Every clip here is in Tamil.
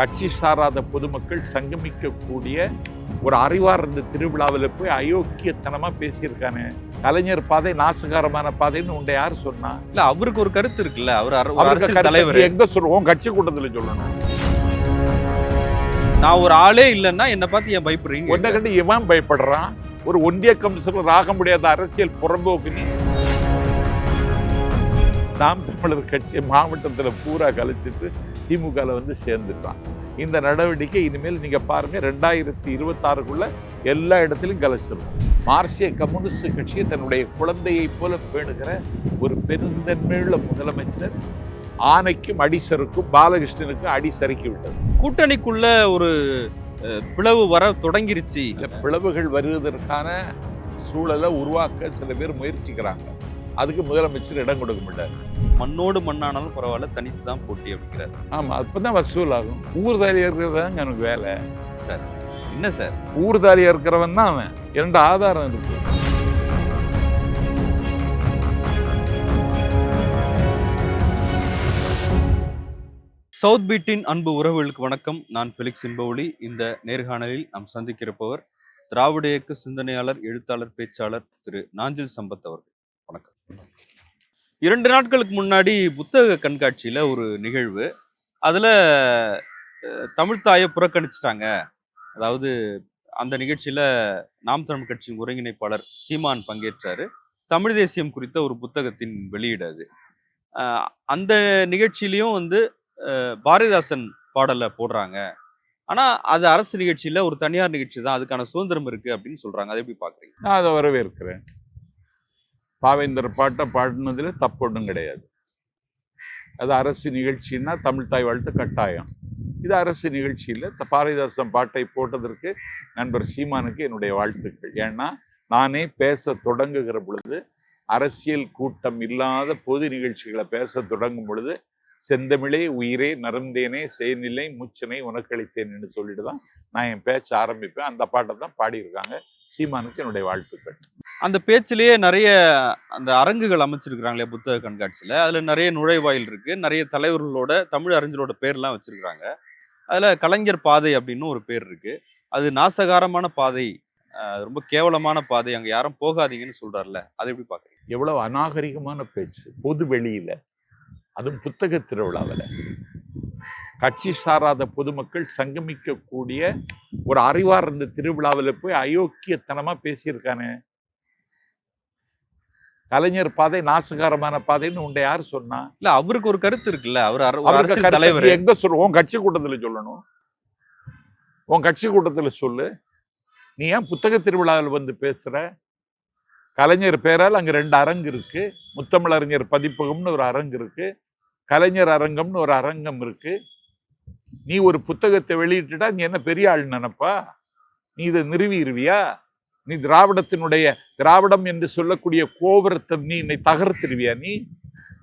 கட்சி சாராத பொதுமக்கள் சங்கமிக்கக்கூடிய ஒரு அறிவார்ந்த திருவிழாவில் போய் அயோக்கியத்தனமா பேசியிருக்கானே. கலைஞர் பாதை நாசகாரமான பாதைன்னு உண்டை யார் சொன்னா? இல்ல அவருக்கு ஒரு கருத்து இருக்குல்ல அவர் அவருக்கு தலைவர். எங்க சொல்லுவோம் கட்சி கூட்டத்துல சொல்லணும். நான் ஒரு ஆளே இல்லைன்னா என்ன பார்த்து ஏன் பயப்படுறீங்க? ஒன்றை கண்டு இவன் பயப்படுறான். ஒரு ஒன்றிய கமிஷனர் ஆக முடியாத அரசியல் புறம்போக்கு நீ. நாம் தமிழர் கட்சி மாவட்டத்தில் பூரா கழிச்சிட்டு திமுகவில் வந்து சேர்ந்துட்டான். இந்த நடவடிக்கை இனிமேல் நீங்க பாருங்க ரெண்டாயிரத்தி இருபத்தாறுக்குள்ள எல்லா இடத்திலும் கலைச்சிடும் மார்க்சிய கம்யூனிஸ்ட் கட்சியை தன்னுடைய குழந்தையைப் போல பேணுகிற ஒரு பெருந்தன்மையுள்ள முதலமைச்சர் ஆனைக்கும் அடிசருக்கும் பாலகிருஷ்ணனுக்கும் அடி சறுக்கி விட்டது. கூட்டணிக்குள்ள ஒரு பிளவு வர தொடங்கிருச்சு. இல்ல பிளவுகள் வருவதற்கான சூழலை உருவாக்க சில பேர் முயற்சிக்கிறாங்க. அதுக்கு முதலமைச்சர் இடம் கொடுக்க மாட்டார். மண்ணோடு மண்ணானாலும் பரவாயில்ல தனித்து தான் போட்டி அப்படிங்கிறாரு. ஆமா அப்பதான் வசூல் ஆகும். ஊர்தாலியா இருக்கிறதாங்க எனக்கு வேலை. சார் என்ன சார்? ஊர்தாலியா இருக்கிறவன் தான் அவன். இரண்டு ஆதாரம் இருக்கு. சவுத் பீட்டின் அன்பு உறவுகளுக்கு வணக்கம். நான் ஃபெலிக்ஸ் இன்பவுலி இந்த நேர்காணலில் நாம் சந்திக்கிறப்பவர் திராவிட இயக்க சிந்தனையாளர் எழுத்தாளர் பேச்சாளர் திரு நாஞ்சில் சம்பத் அவர்கள். வணக்கம். இரண்டு நாட்களுக்கு முன்னாடி புத்தக கண்காட்சியில ஒரு நிகழ்வு. அதுல தமிழ்த்தாயை தாயை புறக்கணிச்சிட்டாங்க. அதாவது அந்த நிகழ்ச்சியில நாம் தமிழ் கட்சியின் ஒருங்கிணைப்பாளர் சீமான் பங்கேற்றாரு. தமிழ் தேசியம் குறித்த ஒரு புத்தகத்தின் வெளியீடு அது. அந்த நிகழ்ச்சியிலையும் வந்து அஹ், பாரதிதாசன் பாடலை போடுறாங்க. ஆனா அது அரசு நிகழ்ச்சியில ஒரு தனியார் நிகழ்ச்சி தான். அதுக்கான சுதந்திரம் இருக்கு அப்படின்னு சொல்றாங்க. அதை எப்படி பார்க்குறீங்க நான் அதை வரவேற்கிறேன். பாவேந்தர் பாட்டை பாடினதில் தப்பு ஒன்றும் கிடையாது. அது அரசு நிகழ்ச்சின்னா தமிழ் தாய் வாழ்த்து கட்டாயம். இது அரசு நிகழ்ச்சியில் பாரதிதாசன் பாட்டை போட்டதற்கு நண்பர் சீமானுக்கு என்னுடைய வாழ்த்துக்கள். ஏன்னா நானே பேச தொடங்குகிற பொழுது அரசியல் கூட்டம் இல்லாத பொது நிகழ்ச்சிகளை பேச தொடங்கும் பொழுது செந்தமிழே உயிரே நரந்தேனே செயநிலை மூச்சனை என்று சொல்லிட்டு தான் நான் என் பேச்ச ஆரம்பிப்பேன். அந்த பாட்டை தான் பாடியிருக்காங்க. சீமானுக்கு என்னுடைய வாழ்த்துக்கள். அந்த பேச்சிலேயே நிறைய அந்த அரங்குகள் அமைச்சிருக்கிறாங்களே புத்தக கண்காட்சியில. அதுல நிறைய நுழைவாயில் இருக்கு. நிறைய தலைவர்களோட தமிழ் அறிஞரோட பேர்லாம் வச்சிருக்காங்க அதுல கலைஞர் பாதை அப்படின்னு ஒரு பேர் இருக்கு. அது நாசகாரமான பாதை ரொம்ப கேவலமான பாதை. அங்க யாரும் போகாதீங்கன்னு சொல்றாருல அதை எப்படி பாக்குறீங்க எவ்வளவு அநாகரிகமான பேச்சு. பொது வெளியில. அதுவும் புத்தக திருவிழாவில். கட்சி சாராத பொதுமக்கள் சங்கமிக்கக்கூடிய ஒரு அறிவார்ந்த திருவிழாவில் போய் அயோக்கியத்தனமா பேசியிருக்கானே. கலைஞர் பாதை நாசகாரமான பாதைன்னு உண்டை யார் சொன்னா? இல்ல அவருக்கு ஒரு கருத்து இருக்குல்ல. அவர் தலைவர். எங்க சொல்லுவோம் உன் கட்சி கூட்டத்துல சொல்லணும். உன் கட்சி கூட்டத்துல சொல்லு. நீ ஏன் புத்தக திருவிழாவில் வந்து பேசுற? கலைஞர் பேரால் அங்க ரெண்டு அரங்கு இருக்கு. முத்தமிழறிஞர் பதிப்பகம்னு ஒரு அரங்கு இருக்கு. கலைஞர் அரங்கம்னு ஒரு அரங்கம் இருக்கு. நீ ஒரு புத்தகத்தை வெளியிட்டுட்டா நீ என்ன பெரிய ஆள் நினைப்பா? நீ இதை நிறுவிடுவியா? நீ திராவிடத்தினுடைய திராவிடம் என்று சொல்லக்கூடிய கோபுரத்தை நீ என்னை தகர்த்திருவியா நீ?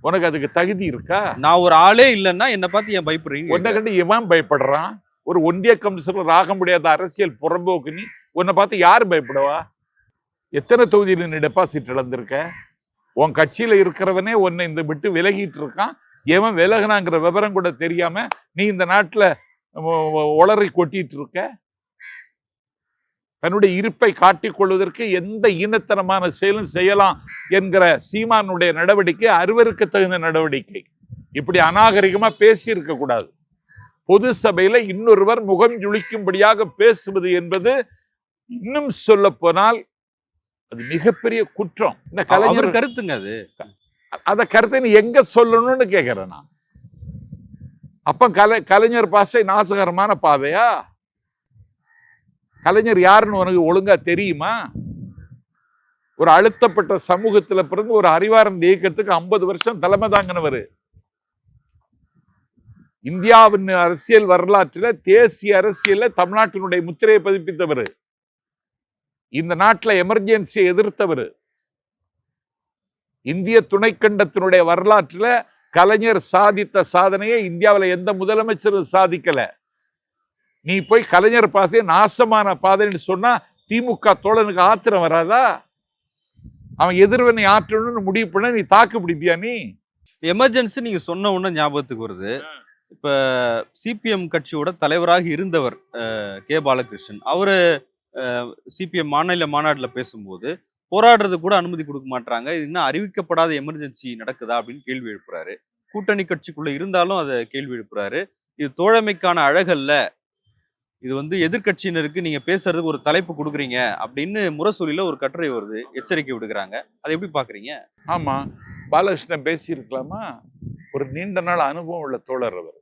உனக்கு அதுக்கு தகுதி இருக்கா? நான் ஒரு ஆளே இல்லைன்னா என்ன பார்த்து ஏன் பயப்படுறீங்க? உன்னை கண்டு இவன் பயப்படுறான்? ஒரு ஒன்றிய கமிஷனர் ஆக முடியாத அரசியல் புறம்போக்கு நீ உன்னை பார்த்து யார் பயப்படுவா? எத்தனை தொகுதியில் நீ டெபாசிட் இழந்திருக்க? உன் கட்சியில இருக்கிறவனே உன்னை இந்த விட்டு விலகிட்டு இருக்கான். எவன் விலகுனாங்கிற விவரம் கூட தெரியாம நீ இந்த நாட்டுல உளறி கொட்டிட்டு இருக்க? தன்னுடைய இருப்பை காட்டிக் கொள்வதற்கு எந்த ஈனத்தனமான செயலும் செய்யலாம் என்கிற சீமானுடைய நடவடிக்கை அருவருக்கு தகுந்த நடவடிக்கை. இப்படி அநாகரிகமா பேசி இருக்க கூடாது. பொது சபையில இன்னொருவர் முகம் ஜுளிக்கும்படியாக பேசுவது என்பது இன்னும் சொல்ல போனால் அது மிகப்பெரிய குற்றம். இந்த கலைஞர் கருத்துங்க அது. அந்த கருத்தை நீ எங்க சொல்லணும்னு கேட்குறேன் நான்? அப்ப கலை கலைஞர் பாசை நாசகரமான பாதையா? கலைஞர் யாருன்னு உனக்கு ஒழுங்கா தெரியுமா? ஒரு அழுத்தப்பட்ட சமூகத்தில் பிறந்து ஒரு அறிவார்ந்த இயக்கத்துக்கு ஐம்பது வருஷம் தலைமை தாங்கினவர். இந்தியாவின் அரசியல் வரலாற்றில் தேசிய அரசியலில் தமிழ்நாட்டினுடைய முத்திரையை பதிப்பித்தவர். இந்த நாட்டில் எமர்ஜென்சியை எதிர்த்தவர். இந்திய துணைக்கண்டத்தினுடைய வரலாற்றில் கலைஞர் சாதித்த சாதனையை இந்தியாவில் எந்த முதலமைச்சரும் சாதிக்கல. நீ போய் கலைஞர் பாசே நாசமான பாதைன்னு சொன்னா திமுக தோழனுக்கு ஆத்திரம் வராதா? அவன் எதிர்வினை ஆற்றணும்னு முடிவு பண்ண நீ தாக்கு பிடிப்பியா நீ? எமர்ஜென்சி நீங்க சொன்ன உடனே ஞாபகத்துக்கு வருது. இப்ப சிபிஎம் கட்சியோட தலைவராக இருந்தவர் கே பாலகிருஷ்ணன். அவரு சிபிஎம் மாநில மாநாட்டில் பேசும்போது போராடுறது கூட அனுமதி கொடுக்க மாட்டாங்க இது இன்னும் அறிவிக்கப்படாத எமர்ஜென்சி நடக்குதா அப்படின்னு கேள்வி எழுப்புறாரு. கூட்டணி கட்சிக்குள்ள இருந்தாலும் அதை கேள்வி எழுப்புறாரு. இது தோழமைக்கான அழகல்ல. இது வந்து எதிர்க்கட்சியினருக்கு நீங்க பேசுறதுக்கு ஒரு தலைப்பு கொடுக்குறீங்க அப்படின்னு முரசொலியில ஒரு கட்டுரை வருது. எச்சரிக்கை விடுக்கிறாங்க. அதை எப்படி பாக்குறீங்க ஆமா. பாலகிருஷ்ணன் பேசியிருக்கலாமா? ஒரு நீண்ட நாள் அனுபவம் உள்ள தோழர் அவர்.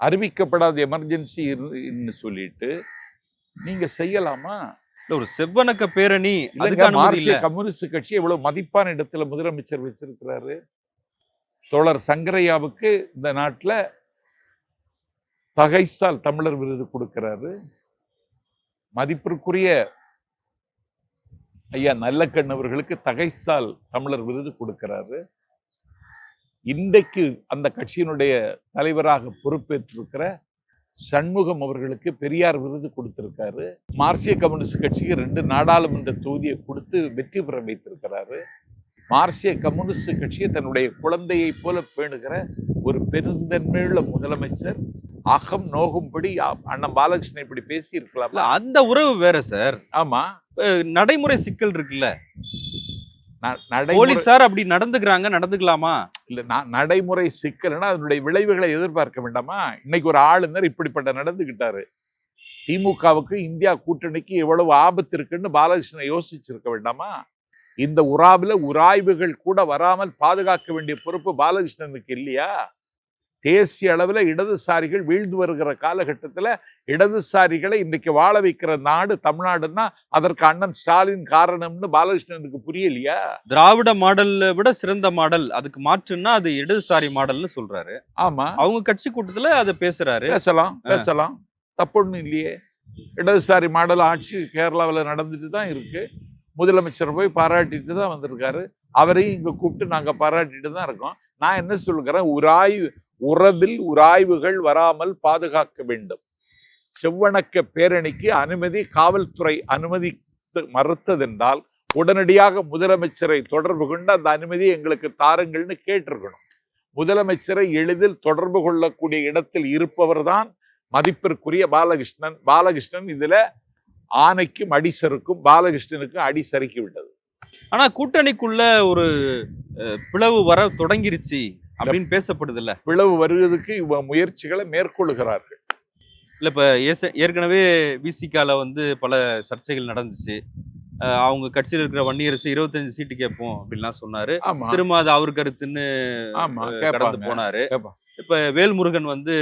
அறிவிக்கப்படாத எமர்ஜென்சி சொல்லிட்டு நீங்க செய்யலாமா? ஒரு செவ்வணக்க பேரணி மார்க்சிய கம்யூனிஸ்ட் கட்சி எவ்வளவு மதிப்பான இடத்துல முதலமைச்சர் வச்சிருக்கிறாரு. தோழர் சங்கரையாவுக்கு இந்த நாட்டுல தகைசால் தமிழர் விருது கொடுக்கிறாரு. மதிப்பிற்குரிய ஐயா நல்லக்கண் அவர்களுக்கு தகைசால் தமிழர் விருது கொடுக்கிறாரு. இன்றைக்கு அந்த கட்சியினுடைய தலைவராக பொறுப்பேற்றிருக்கிற சண்முகம் அவர்களுக்கு பெரியார் விருது கொடுத்திருக்காரு. மார்க்சிய கம்யூனிஸ்ட் கட்சிக்கு ரெண்டு நாடாளுமன்ற தொகுதியை கொடுத்து வெற்றி பெற வைத்திருக்கிறாரு. மார்க்சிய கம்யூனிஸ்ட் கட்சியை தன்னுடைய குழந்தையைப் போல பேணுகிற ஒரு பெருந்தன்மையுள்ள முதலமைச்சர். அகம் நோகும்படி அண்ணன் பாலகிருஷ்ணன் இப்படி பேசி இல்ல இருக்கலாமா அந்த உறவு வேற சார். ஆமா. நடைமுறை சிக்கல் இருக்குல்ல. போலீசார் அப்படி நடந்துக்கிறாங்க நடந்துக்கலாமா? இல்ல நடைமுறை சிக்கல்னா அதனுடைய விளைவுகளை எதிர்பார்க்க வேண்டாமா? இன்னைக்கு ஒரு ஆளுநர் இப்படிப்பட்ட நடந்துகிட்டாரு திமுகவுக்கு இந்தியா கூட்டணிக்கு எவ்வளவு ஆபத்து இருக்குன்னு பாலகிருஷ்ணன் யோசிச்சிருக்க வேண்டாமா? இந்த உறாவுல உராய்வுகள் கூட வராமல் பாதுகாக்க வேண்டிய பொறுப்பு பாலகிருஷ்ணனுக்கு இல்லையா? தேசிய அளவில் இடதுசாரிகள் வீழ்ந்து வருகிற காலகட்டத்தில் இடதுசாரிகளை இன்னைக்கு வாழ வைக்கிற நாடு தமிழ்நாடுன்னா அதற்கு அண்ணன் ஸ்டாலின் காரணம்னு பாலகிருஷ்ணனுக்கு புரியலையா? திராவிட மாடல்ல விட சிறந்த மாடல் அதுக்கு மாற்றுன்னா அது இடதுசாரி மாடல்னு சொல்றாரு. ஆமா. அவங்க கட்சி கூட்டத்துல அதை பேசுறாரு. பேசலாம் பேசலாம். தப்பொன்னும் இல்லையே. இடதுசாரி மாடல் ஆட்சி கேரளாவில் நடந்துட்டு தான் இருக்கு. முதலமைச்சர் போய் பாராட்டிட்டு தான் வந்திருக்காரு. அவரையும் இங்க கூப்பிட்டு நாங்க பாராட்டிட்டு தான் இருக்கோம். நான் என்ன சொல்கிறேன் உராய்வு உறவில் உராய்வுகள் வராமல் பாதுகாக்க வேண்டும். செவ்வணக்க பேரணிக்கு அனுமதி காவல்துறை அனுமதி மறுத்ததென்றால் உடனடியாக முதலமைச்சரை தொடர்பு கொண்டு அந்த அனுமதி எங்களுக்கு தாருங்கள்னு கேட்டிருக்கணும். முதலமைச்சரை எளிதில் தொடர்பு கொள்ளக்கூடிய இடத்தில் இருப்பவர்தான் மதிப்பிற்குரிய பாலகிருஷ்ணன். பாலகிருஷ்ணன் இதில் ஆனைக்கும் அடி சறுக்கும் பாலகிருஷ்ணனுக்கும் அடி சறுக்கி விட்டது. ஆனால் கூட்டணிக்குள்ள ஒரு பிளவு வர தொடங்கிருச்சு. அப்படின்னு பேசப்படுது இல்ல பிளவு வருவதற்கு இவ முயற்சிகளை மேற்கொள்கிறார்கள் இல்ல இப்ப ஏற்கனவே விசிகால வந்து பல சர்ச்சைகள் நடந்துச்சு. அவங்க கட்சியில் இருக்கிற வன்னியரசு இருபத்தஞ்சு சீட்டு கேட்போம் அப்படின்லாம் சொன்னாரு. திரும்ப அது அவர் கருத்துன்னு கடந்து போனாரு. இப்ப வேல்முருகன் வந்து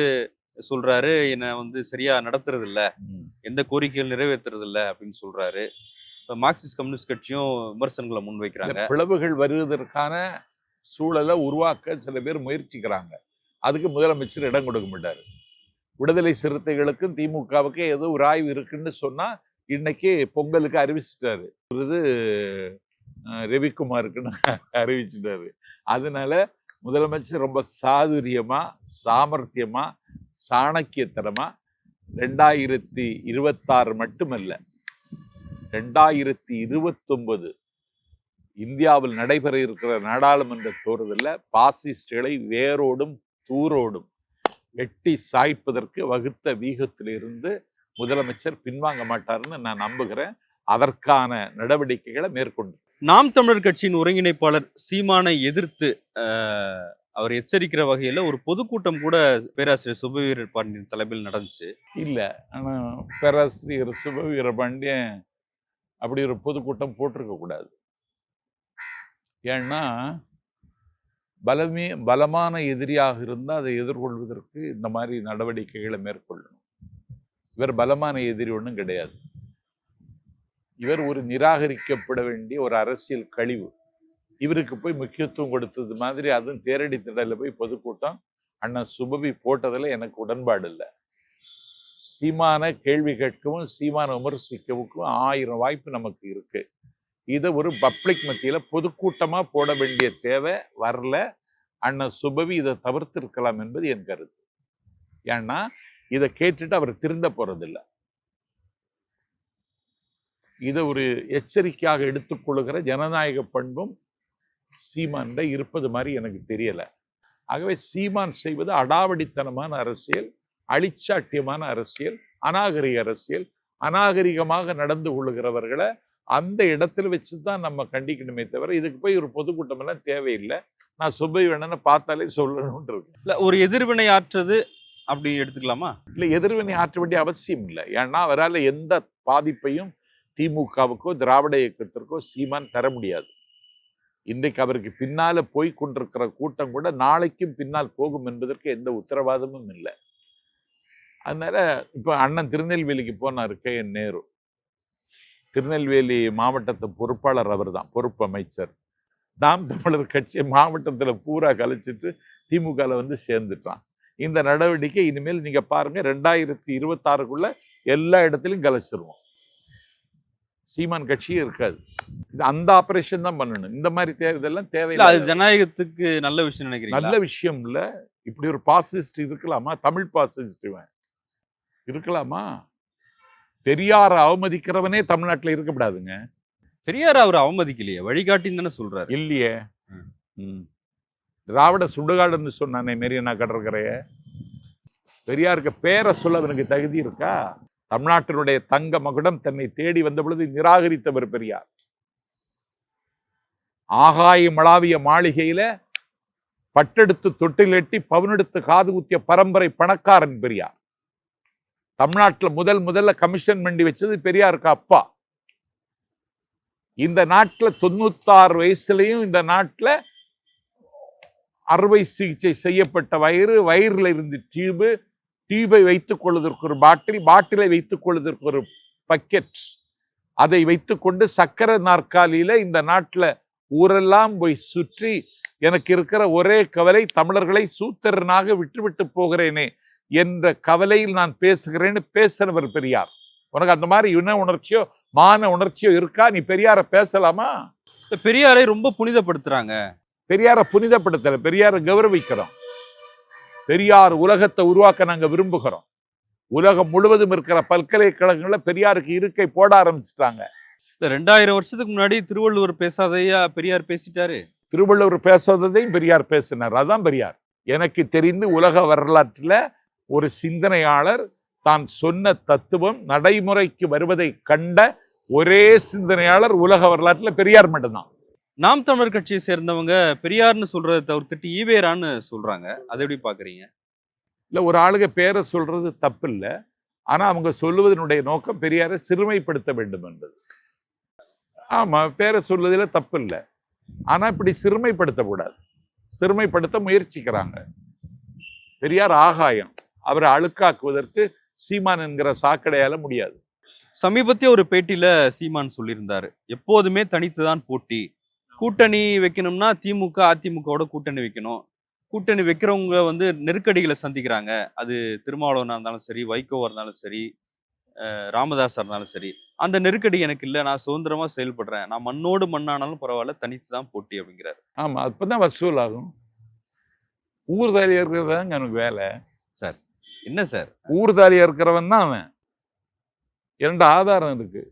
சொல்றாரு என்ன வந்து சரியா நடத்துறது இல்ல ம். எந்த கோரிக்கைகள் நிறைவேற்றுறது இல்ல அப்படின்னு சொல்றாரு. இப்ப மார்க்சிஸ்ட் கம்யூனிஸ்ட் கட்சியும் விமர்சனங்களை முன்வைக்கிறாங்க. பிளவுகள் வருவதற்கான சூழலை உருவாக்க சில பேர் முயற்சிக்கிறாங்க. அதுக்கு முதலமைச்சர் இடம் கொடுக்க மாட்டாரு. விடுதலை சிறுத்தைகளுக்கும் திமுகவுக்கு ஏதோ ஒரு ஆய்வு இருக்குன்னு சொன்னால் இன்னைக்கு பொங்கலுக்கு அறிவிச்சிட்டாரு. இது ரவிக்குமாருக்குன்னு அறிவிச்சிட்டாரு. அதனால முதலமைச்சர் ரொம்ப சாதுரியமா சாமர்த்தியமா சாணக்கியத்தனமா ரெண்டாயிரத்தி இருபத்தாறு மட்டுமல்ல ரெண்டாயிரத்தி இருபத்தொன்பது இந்தியாவில் நடைபெற இருக்கிற நாடாளுமன்ற தேர்தலில் பாசிஸ்டுகளை வேரோடும் தூரோடும் வெட்டி சாய்ப்பதற்கு வகுத்த வீகத்திலிருந்து முதலமைச்சர் பின்வாங்க மாட்டார்னு நான் நம்புகிறேன். அதற்கான நடவடிக்கைகளை மேற்கொண்டு. நாம் தமிழர் கட்சியின் ஒருங்கிணைப்பாளர் சீமானை எதிர்த்து அவர் எச்சரிக்கிற வகையில ஒரு பொதுக்கூட்டம் கூட பேராசிரியர் சுபவீரர் பாண்டியன் தலைமையில் நடந்துச்சு. இல்லை ஆனால் பேராசிரியர் சுபவீர பாண்டியன் அப்படி ஒரு பொதுக்கூட்டம் போட்டிருக்க கூடாது. ஏன்னா பலமே பலமான எதிரியாக இருந்தால் அதை எதிர்கொள்வதற்கு இந்த மாதிரி நடவடிக்கைகளை மேற்கொள்ளணும். இவர் பலமான எதிரி ஒன்றும் கிடையாது. இவர் ஒரு நிராகரிக்கப்பட வேண்டிய ஒரு அரசியல் கழிவு. இவருக்கு போய் முக்கியத்துவம் கொடுத்தது மாதிரி அதுவும் தேரடி திடலில் போய் பொதுக்கூட்டம் அண்ணன் சுபவி போட்டதில் எனக்கு உடன்பாடு இல்லை. சீமான கேள்வி கேட்கவும் சீமான விமர்சிக்கவும் ஆயிரம் வாய்ப்பு நமக்கு இருக்குது இதை ஒரு பப்ளிக் மத்தியில் பொதுக்கூட்டமாக போட வேண்டிய தேவை வரல. அண்ணன் சுபவி இதை தவிர்த்திருக்கலாம் என்பது என் கருத்து. ஏன்னா இதை கேட்டுட்டு அவர் திருந்த போகிறதில்ல இதை ஒரு எச்சரிக்கையாக எடுத்துக்கொள்கிற ஜனநாயக பண்பும் சீமான்ட இருப்பது மாதிரி எனக்கு தெரியலை. ஆகவே சீமான் செய்வது அடாவடித்தனமான அரசியல் அழிச்சாட்டியமான அரசியல் அநாகரிக அரசியல் அநாகரிகமாக நடந்து கொள்ளுகிறவர்களை அந்த இடத்துல வச்சு தான் நம்ம கண்டிக்கணுமே தவிர இதுக்கு போய் ஒரு பொதுக்கூட்டம் எல்லாம் தேவையில்லை. நான் சுப்பை வேணும்னு பார்த்தாலே சொல்லணும்னு இருக்கு இல்ல ஒரு எதிர்வினை ஆற்றுறது அப்படி எடுத்துக்கலாமா? இல்லை எதிர்வினை ஆற்ற வேண்டிய அவசியம் இல்லை. ஏன்னா அவரால் எந்த பாதிப்பையும் திமுகவுக்கோ திராவிட இயக்கத்திற்கோ சீமான் தர முடியாது. இன்றைக்கு அவருக்கு பின்னால போய் கொண்டிருக்கிற கூட்டம் கூட நாளைக்கும் பின்னால் போகும் என்பதற்கு எந்த உத்தரவாதமும் இல்லை. அதனால இப்போ அண்ணன் திருநெல்வேலிக்கு போனார் கே என் நேரு. திருநெல்வேலி மாவட்டத்து பொறுப்பாளர் அவர் தான் பொறுப்பு அமைச்சர். நாம் தமிழர் கட்சி மாவட்டத்தில் பூரா கலைச்சிட்டு திமுகவில் வந்து சேர்ந்துட்டான். இந்த நடவடிக்கை இனிமேல் நீங்க பாருங்க ரெண்டாயிரத்தி இருபத்தாறுக்குள்ள எல்லா இடத்துலையும் கலைச்சிருவோம். சீமான் கட்சியே இருக்காது. இது அந்த ஆபரேஷன் தான் பண்ணணும். இந்த மாதிரி தே இதெல்லாம் இல்ல அது தேவையில்லை ஜனநாயகத்துக்கு நல்ல விஷயம் நினைக்கிறீங்களா? நல்ல விஷயம் இல்ல. இப்படி ஒரு பாசிஸ்ட் இருக்கலாமா? தமிழ் பாசிஸ்ட் இருக்கலாமா? பெரியார அவமதிக்கிறவனே தமிழ்நாட்டுல இருக்கக்கூடாதுங்க பெரியார் அவர் அவமதிக்கலையே வழிகாட்டின்னு தானே சொல்றாரு. இல்லையே. திராவிட சுடுகாடுன்னு சொன்னானே மெரினா கடற்கரைய. பெரியாருக்கு பேரை சொல்ல அவனுக்கு தகுதி இருக்கா? தமிழ்நாட்டினுடைய தங்க மகுடம் தன்னை தேடி வந்த பொழுது நிராகரித்தவர் பெரியார். ஆகாய மளாவிய மாளிகையில பட்டெடுத்து தொட்டிலெட்டி பவுனெடுத்து காது குத்திய பரம்பரை பணக்காரன் பெரியார். தமிழ்நாட்டில் முதல் முதல்ல கமிஷன் பண்ணி வச்சது பெரியாருக்கு அப்பா. இந்த நாட்டில் தொண்ணூத்தாறு வயசுலயும் இந்த நாட்டில் அறுவை சிகிச்சை செய்யப்பட்ட வயிறு வயிறுல இருந்து டியூபு டியூபை வைத்துக் கொள்வதற்கு ஒரு பாட்டில் பாட்டிலை வைத்துக் கொள்வதற்கு ஒரு பக்கெட். அதை வைத்துக்கொண்டு சக்கரை நாற்காலியில இந்த நாட்டில் ஊரெல்லாம் போய் சுற்றி எனக்கு இருக்கிற ஒரே கவலை தமிழர்களை சூத்திரனாக விட்டுவிட்டு போகிறேனே. என்ற கவலையில் நான் பேசுகிறேன்னு பேசுறவர் பெரியார். உனக்கு அந்த மாதிரி இன உணர்ச்சியோ மான உணர்ச்சியோ இருக்கா? நீ பெரியார பேசலாமா? பெரியாரை ரொம்ப புனிதப்படுத்துறாங்க. பெரியாரை புனிதப்படுத்தல பெரியாரை கௌரவிக்கிறோம். பெரியார் உலகத்தை உருவாக்க நாங்க விரும்புகிறோம். உலகம் முழுவதும் இருக்கிற பல்கலைக்கழகங்கள்ல பெரியாருக்கு இருக்கை போட ஆரம்பிச்சிட்டாங்க. இல்ல ரெண்டாயிரம் வருஷத்துக்கு முன்னாடி திருவள்ளுவர் பேசாதையா பெரியார் பேசிட்டாரு? திருவள்ளுவர் பேசாததையும் பெரியார் பேசினார். அதான் பெரியார். எனக்கு தெரிந்து உலக வரலாற்றுல ஒரு சிந்தனையாளர் தான் சொன்ன தத்துவம் நடைமுறைக்கு வருவதை கண்ட ஒரே சிந்தனையாளர் உலக வரலாற்றுல பெரியார் மட்டும்தான். நாம் தமிழர் கட்சியை சேர்ந்தவங்க பெரியார்னு சொல்றதை தவிர்த்துட்டு ஈவேரான்னு சொல்றாங்க. அதை எப்படி பாக்குறீங்க இல்ல ஒரு ஆளுக பேரை சொல்றது தப்பு இல்லை ஆனா அவங்க சொல்லுவதனுடைய நோக்கம் பெரியாரை சிறுமைப்படுத்த வேண்டும் என்பது. ஆமா பேரை சொல்வதில் தப்பு இல்லை ஆனா இப்படி சிறுமைப்படுத்தக்கூடாது. சிறுமைப்படுத்த முயற்சிக்கிறாங்க. பெரியார் ஆகாயம். அவரை அழுக்காக்குவதற்கு சீமான் என்கிற சாக்கடையால முடியாது. சமீபத்திய ஒரு பேட்டியில சீமான் சொல்லியிருந்தாரு எப்போதுமே தனித்து தான் போட்டி. கூட்டணி வைக்கணும்னா திமுக அதிமுகவோட கூட்டணி வைக்கணும். கூட்டணி வைக்கிறவங்க வந்து நெருக்கடிகளை சந்திக்கிறாங்க. அது திருமாவளவனா இருந்தாலும் சரி வைகோவா இருந்தாலும் சரி அஹ் ராமதாஸா இருந்தாலும் சரி அந்த நெருக்கடி எனக்கு இல்லை. நான் சுதந்திரமா செயல்படுறேன். நான் மண்ணோடு மண்ணானாலும் பரவாயில்ல தனித்து தான் போட்டி அப்படிங்கிறாரு. ஆமா அப்பதான் வசூல் ஆகும். ஊர்தாலியா இருக்கிறது தாங்க எனக்கு வேலை. சார். என்ன சார்? ஊர்தாலியா இருக்கிறவன் தான் அவன். இரண்டு ஆதாரம் இருக்கு.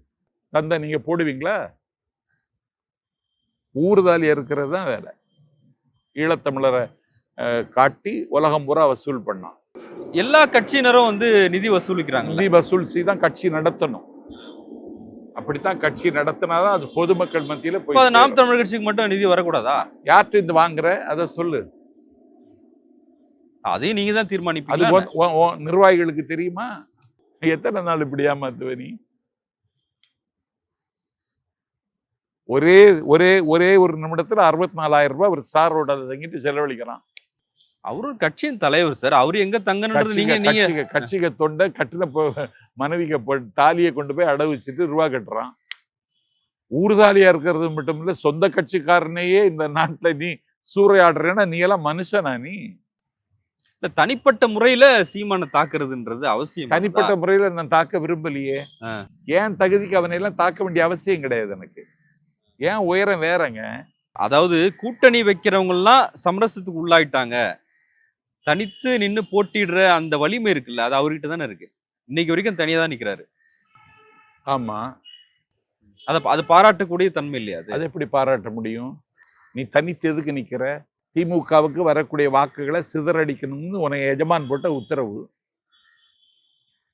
தந்த நீங்க போடுவீங்களா? ஊர்தாலியா இருக்கிறது தான் வேலை. ஈழத்தமிழரை காட்டி உலகம் பூரா வசூல் பண்ணான். எல்லா கட்சியினரும் வந்து நிதி வசூலிக்கிறாங்க நிதி வசூல் செய்து தான் கட்சி நடத்தணும். அப்படித்தான் கட்சி நடத்தினாதான் அது பொதுமக்கள் மத்தியில போய் நாம். தமிழர் கட்சிக்கு மட்டும் நிதி வரக்கூடாதா? யார்கிட்ட இருந்து வாங்குற? அதை சொல்லு. அதையும் நீங்க தான் அது தீர்மானிப்பீங்க உன் நிர்வாகிகளுக்கு தெரியுமா? எத்தனை நாள் இப்படி ஏமாத்துவ நீ? ஒரே ஒரே ஒரே ஒரு நிமிடத்துல அறுபத்தி நாலாயிரம் ரூபாய் ஒரு ஸ்டார் ரோட தங்கிட்டு செலவழிக்கிறான். அவரும் கட்சியின் தலைவர் சார். அவரு எங்க தங்கன்றது நீங்க நீங்க கட்சிக தொண்டை கட்டின மனைவிக்கு தாலியை கொண்டு போய் அடகு வச்சுட்டு ரூபா கட்டுறான். ஊர்தாலியா இருக்கிறது மட்டும் இல்ல சொந்த கட்சிக்காரனையே இந்த நாட்டுல நீ சூறையாடுறேன்னா நீ எல்லாம் மனுஷனா நீ? இல்ல தனிப்பட்ட முறையில சீமானை தாக்குறதுன்றது அவசியம் தனிப்பட்ட முறையில நான் தாக்க விரும்பலையே. ஏன் தகுதிக்கு அவனை எல்லாம் தாக்க வேண்டிய அவசியம் கிடையாது எனக்கு. ஏன் உயரம் வேறங்க? அதாவது கூட்டணி வைக்கிறவங்க எல்லாம் சமரசத்துக்கு உள்ளாயிட்டாங்க. தனித்து நின்னு போட்டிடுற அந்த வலிமை இருக்குல்ல அது அவர்கிட்ட தானே இருக்கு. இன்னைக்கு வரைக்கும் தனியா தான் நிக்கிறாரு. ஆமா. அத அது பாராட்டக்கூடிய தன்மை இல்லையா அது எப்படி பாராட்ட முடியும்? நீ தனித்து எதுக்கு நிக்கிற? திமுகவுக்கு வரக்கூடிய வாக்குகளை சிதறடிக்கணும்னு உனக்கு எஜமான் போட்ட உத்தரவு.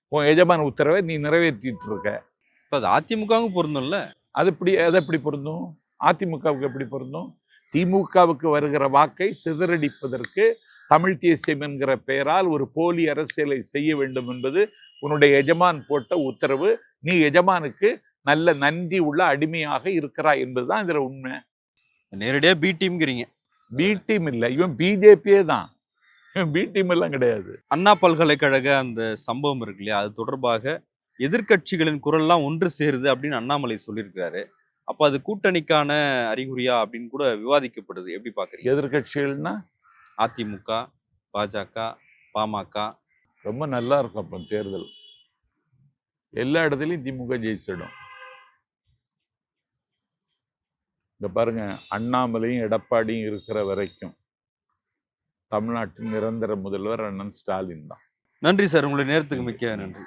உன் எஜமான் உத்தரவை நீ நிறைவேற்றிட்டு இருக்க இப்ப அது அதிமுகவும் பொருந்தும்ல? அது எப்படி அது எப்படி பொருந்தும்? அதிமுகவுக்கு எப்படி பொருந்தும்? திமுகவுக்கு வருகிற வாக்கை சிதறடிப்பதற்கு தமிழ் தேசியம் என்கிற பெயரால் ஒரு போலி அரசியலை செய்ய வேண்டும் என்பது உன்னுடைய எஜமான் போட்ட உத்தரவு. நீ எஜமானுக்கு நல்ல நன்றி உள்ள அடிமையாக இருக்கிறாய் என்பதுதான் இதுல உண்மை. நேரடியா பி டீம்ங்கிறீங்க பி டீம் இல்லை. இவன் பிஜேபியே தான். இவன் பி டீம் எல்லாம் கிடையாது. அண்ணா பல்கலைக்கழக அந்த சம்பவம் இருக்கு இல்லையா? அது தொடர்பாக எதிர்க்கட்சிகளின் குரல்லாம் ஒன்று சேருது அப்படின்னு அண்ணாமலை சொல்லியிருக்கிறாரு. அப்ப அது கூட்டணிக்கான அறிகுறியா அப்படின்னு கூட விவாதிக்கப்படுது. எப்படி பாக்குறீங்க? எதிர்க்கட்சிகள்னா? அதிமுக பாஜக பாமக. ரொம்ப நல்லா இருக்கும் அப்போ தேர்தல். எல்லா இடத்துலையும் திமுக ஜெயிச்சிடும். இந்த பாருங்க அண்ணாமலையும் எடப்பாடியும் இருக்கிற வரைக்கும் தமிழ்நாட்டின் நிரந்தர முதல்வர் அண்ணன் ஸ்டாலின் தான். நன்றி சார் உங்களுடைய நேரத்துக்கு மிக்க நன்றி.